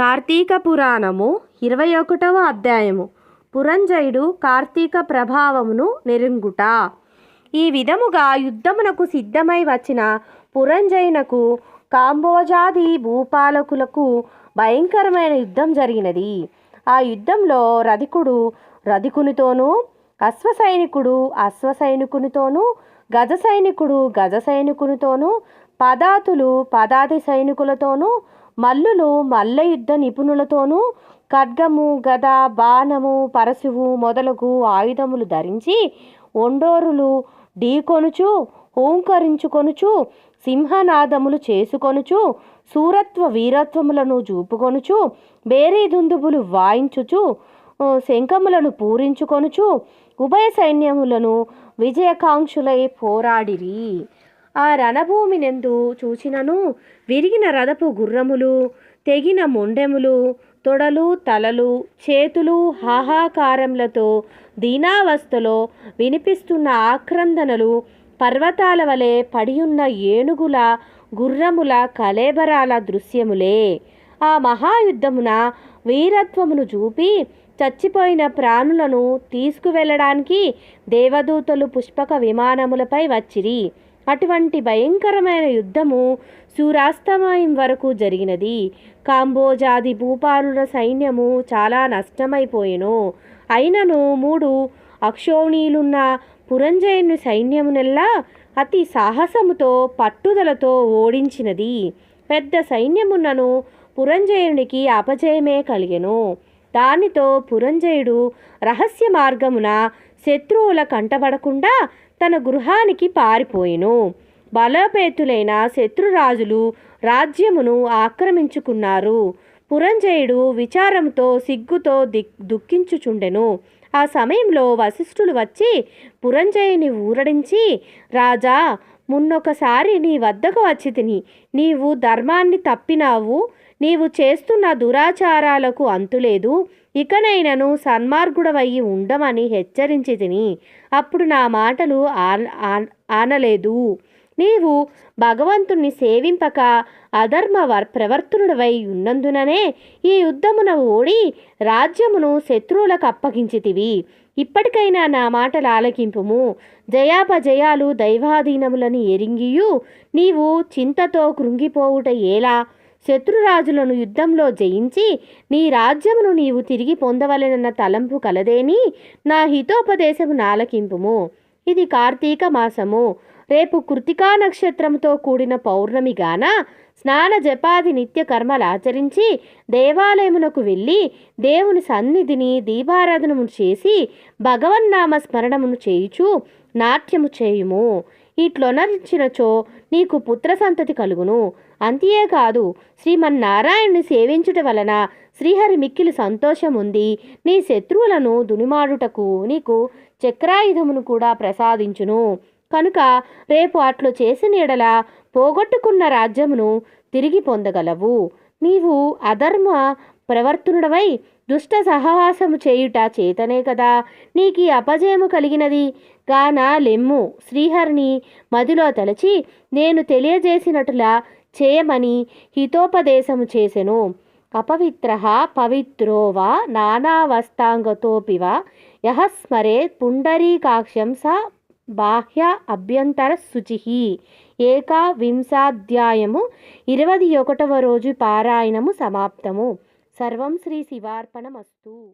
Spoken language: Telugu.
కార్తీక పురాణము ఇరవై ఒకటవ అధ్యాయము. పురంజయుడు కార్తీక ప్రభావమును నెరుంగుట. ఈ విధముగా యుద్ధమునకు సిద్ధమై వచ్చిన పురంజయునకు కాంబోజాది భూపాలకులకు భయంకరమైన యుద్ధం జరిగినది. ఆ యుద్ధంలో రధికుడు రధికునితోనూ అశ్వసైనికుడు అశ్వసైనికునితోనూ గజ సైనికుడు గజ సైనికునితోనూ పదాతులు పదాతి సైనికులతోనూ మల్లులు మల్ల యుద్ధ నిపుణులతోనూ ఖడ్గము గద బాణము పరశువు మొదలగు ఆయుధములు ధరించి ఒండోరులు ఢీకొనుచు హూంకరించుకొనుచు సింహనాదములు చేసుకొనుచు సూరత్వ వీరత్వములను చూపుకొనుచు బేరీ దుందుబులు వాయించుచు శంఖములను పూరించుకొనుచు ఉభయ సైన్యములను విజయకాంక్షులై పోరాడిరి. ఆ రణభూమినెందు చూచినను విరిగిన రథపు గుర్రములు తెగిన మొండెములు తొడలు తలలు చేతులు హాహాకారములతో దీనావస్థలో వినిపిస్తున్న ఆక్రందనలు పర్వతాల వలె పడియున్న ఏనుగుల గుర్రముల కలేబరాల దృశ్యములే. ఆ మహాయుద్ధమున వీరత్వమును చూపి చచ్చిపోయిన ప్రాణులను తీసుకువెళ్ళడానికి దేవదూతలు పుష్పక విమానములపై వచ్చిరి. అటువంటి భయంకరమైన యుద్ధము సూర్యాస్తమయం వరకు జరిగినది. కాంబోజాది భూపాలుల సైన్యము చాలా నష్టమైపోయెను. అయినను మూడు అక్షోణీలున్న పురంజయుని సైన్యమునెల్లా అతి సాహసముతో పట్టుదలతో ఓడించినది. పెద్ద సైన్యమున్నను పురంజయునికి అపజయమే కలిగెను. దానితో పురంజయుడు రహస్య మార్గమున శత్రువుల కంటపడకుండా తన గృహానికి పారిపోయెను. బలోపేతులైన శత్రురాజులు రాజ్యమును ఆక్రమించుకున్నారు. పురంజయుడు విచారంతో సిగ్గుతో దిక్ దుఃఖించుచుండెను. ఆ సమయంలో వశిష్ఠులు వచ్చి పురంజయుని ఊరడించి రాజా మున్నొకసారి నీ వద్దకు వచ్చి తిని నీవు ధర్మాన్ని తప్పినావు నీవు చేస్తున్న దురాచారాలకు అంతులేదు ఇకనైనను సన్మార్గుడవయ్యి ఉండమని హెచ్చరించి తిని అప్పుడు నా మాటలు ఆనలేదు. నీవు భగవంతుణ్ణి సేవింపక అధర్మ వర్ ప్రవర్తనుడవై ఉన్నందుననే ఈ యుద్ధమున ఓడి రాజ్యమును శత్రువులకు అప్పగించితివి. ఇప్పటికైనా నా మాటల ఆలకింపుము. జయాపజయాలు దైవాధీనములని ఎరింగియు. నీవు చింతతో కృంగిపోవుట ఎలా? శత్రురాజులను యుద్ధంలో జయించి నీ రాజ్యమును నీవు తిరిగి పొందవలెనన్న తలంపు కలదేని నా హితోపదేశము నాలకింపుము ఇది కార్తీక మాసము. రేపు కృతికా నక్షత్రంతో కూడిన పౌర్ణమిగాన స్నాన జపాది నిత్య కర్మలు ఆచరించి దేవాలయమునకు వెళ్ళి దేవుని సన్నిధిని దీపారాధనము చేసి భగవన్నామ స్మరణమును చేయుచు నాట్యము చేయుము. ఇట్లొనరించినచో నీకు పుత్ర సంతతి కలుగును. అంతేకాదు శ్రీమన్నారాయణుని సేవించుట వలన శ్రీహరి మిక్కిలి సంతోషం ఉంది నీ శత్రువులను దునిమాడుటకు నీకు చక్రాయుధమును కూడా ప్రసాదించును. కనుక రేపు అట్లు చేసిన ఎడల పోగొట్టుకున్న రాజ్యమును తిరిగి పొందగలవు. నీవు అధర్మ ప్రవర్తనుడవై దుష్ట సహవాసము చేయుట చేతనే కదా. నీకు అపజయము కలిగినది. గాన లెమ్ము శ్రీహరిని మదిలో తలచి నేను తెలియజేసినట్లా చేయమని హితోపదేశము చేసెను. అపవిత్ర పవిత్రో వా నానావస్తాంగతోపివ యహస్మరే పుండరీకాక్షం స బాహ్య అభ్యంతర శుచి. ఏకావింశాధ్యాయము ఇరవై ఒకటవ రోజు పారాయణము సమాప్తము. సర్వం శ్రీ శివార్పణమస్తు.